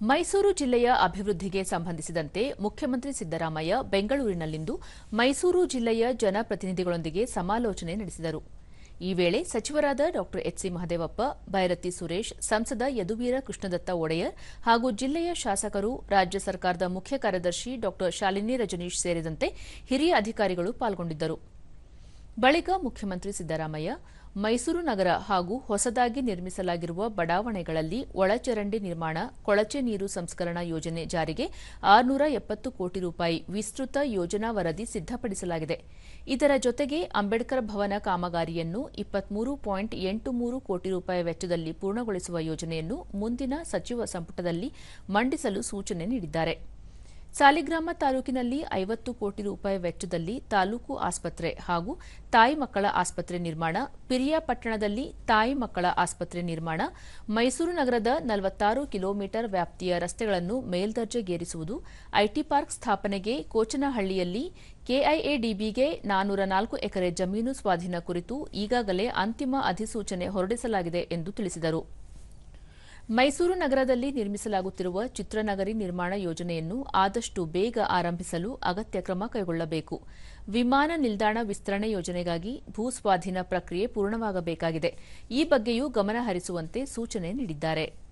ಮೈಸೂರು ಜಿಲ್ಲೆಯ ಅಭಿವೃದ್ಧಿಗೆ ಸಂಬಂಧಿಸಿದಂತೆ ಮುಖ್ಯಮಂತ್ರಿ ಸಿದ್ದರಾಮಯ್ಯ ಬೆಂಗಳೂರಿನಲ್ಲಿಂದು ಮೈಸೂರು ಜಿಲ್ಲೆಯ ಜನಪ್ರತಿನಿಧಿಗಳೊಂದಿಗೆ ಸಮಾಲೋಚನೆ ನಡೆಸಿದರು. ಈ ವೇಳೆ ಸಚಿವರಾದ ಡಾ ಎಚ್ಸಿ ಮಹದೇವಪ್ಪ ಬೈರತಿ ಸುರೇಶ್, ಸಂಸದ ಯದುವೀರ ಕೃಷ್ಣದತ್ತ ಒಡೆಯರ್ ಹಾಗೂ ಜಿಲ್ಲೆಯ ಶಾಸಕರು, ರಾಜ್ಯ ಸರ್ಕಾರದ ಮುಖ್ಯ ಕಾರ್ಯದರ್ಶಿ ಡಾ ಶಾಲಿನಿ ರಜನೀಶ್ ಸೇರಿದಂತೆ ಹಿರಿಯ ಅಧಿಕಾರಿಗಳು ಪಾಲ್ಗೊಂಡಿದ್ದರು. ಬಳಿಕ ಮುಖ್ಯಮಂತ್ರಿ ಸಿದ್ದರಾಮಯ್ಯ ಮೈಸೂರು ನಗರ ಹಾಗೂ ಹೊಸದಾಗಿ ನಿರ್ಮಿಸಲಾಗಿರುವ ಬಡಾವಣೆಗಳಲ್ಲಿ ಒಳಚರಂಡಿ ನಿರ್ಮಾಣ, ಕೊಳಚೆ ನೀರು ಸಂಸ್ಕರಣಾ ಯೋಜನೆ ಜಾರಿಗೆ ಆರುನೂರ ಎಪ್ಪತ್ತು ಕೋಟಿ ರೂಪಾಯಿ ವಿಸ್ತೃತ ಯೋಜನಾ ವರದಿ ಸಿದ್ದಪಡಿಸಲಾಗಿದೆ ಇದರ ಜೊತೆಗೆ ಅಂಬೇಡ್ಕರ್ ಭವನ ಕಾಮಗಾರಿಯನ್ನು ಇಪ್ಪತ್ಮೂರು ಪಾಯಿಂಟ್ ಎಂಟು ಮೂರು ಕೋಟಿ ರೂಪಾಯಿ ವೆಚ್ಚದಲ್ಲಿ ಪೂರ್ಣಗೊಳಿಸುವ ಯೋಜನೆಯನ್ನು ಮುಂದಿನ ಸಚಿವ ಸಂಪುಟದಲ್ಲಿ ಮಂಡಿಸಲು ಸೂಚನೆ ನೀಡಿದ್ದಾರೆ. ಸಾಲಿಗ್ರಾಮ ತಾಲೂಕಿನಲ್ಲಿ ಐವತ್ತು ಕೋಟಿ ರೂಪಾಯಿ ವೆಚ್ಚದಲ್ಲಿ ತಾಲೂಕು ಆಸ್ಪತ್ರೆ ಹಾಗೂ ತಾಯಿ ಮಕ್ಕಳ ಆಸ್ಪತ್ರೆ ನಿರ್ಮಾಣ ಪಿರಿಯಾಪಟ್ಟಣದಲ್ಲಿ ತಾಯಿ ಮಕ್ಕಳ ಆಸ್ಪತ್ರೆ ನಿರ್ಮಾಣ, ಮೈಸೂರು ನಗರದ ನಲವತ್ತಾರು ಕಿಲೋಮೀಟರ್ ವ್ಯಾಪ್ತಿಯ ರಸ್ತೆಗಳನ್ನು ಮೇಲ್ದರ್ಜೆಗೇರಿಸುವುದು, ಐಟಿ ಪಾರ್ಕ್ ಸ್ಥಾಪನೆಗೆ ಕೋಚನಹಳ್ಳಿಯಲ್ಲಿ ಕೆಐಎಡಿಬಿಗೆ ನಾನೂರ ನಾಲ್ಕು ಎಕರೆ ಜಮೀನು ಸ್ವಾಧೀನ ಕುರಿತು ಈಗಾಗಲೇ ಅಂತಿಮ ಅಧಿಸೂಚನೆ ಹೊರಡಿಸಲಾಗಿದೆ ಎಂದು ತಿಳಿಸಿದರು. ಮೈಸೂರು ನಗರದಲ್ಲಿ ನಿರ್ಮಿಸಲಾಗುತ್ತಿರುವ ಚಿತ್ರನಗರಿ ನಿರ್ಮಾಣ ಯೋಜನೆಯನ್ನು ಆದಷ್ಟು ಬೇಗ ಆರಂಭಿಸಲು ಅಗತ್ಯ ಕ್ರಮ ಕೈಗೊಳ್ಳಬೇಕು. ವಿಮಾನ ನಿಲ್ದಾಣ ವಿಸ್ತರಣೆ ಯೋಜನೆಗಾಗಿ ಭೂಸ್ವಾಧೀನ ಪ್ರಕ್ರಿಯೆ ಪೂರ್ಣವಾಗಬೇಕಾಗಿದೆ. ಈ ಬಗ್ಗೆಯೂ ಗಮನ ಹರಿಸುವಂತೆ ಸೂಚನೆ ನೀಡಿದ್ದಾರೆ.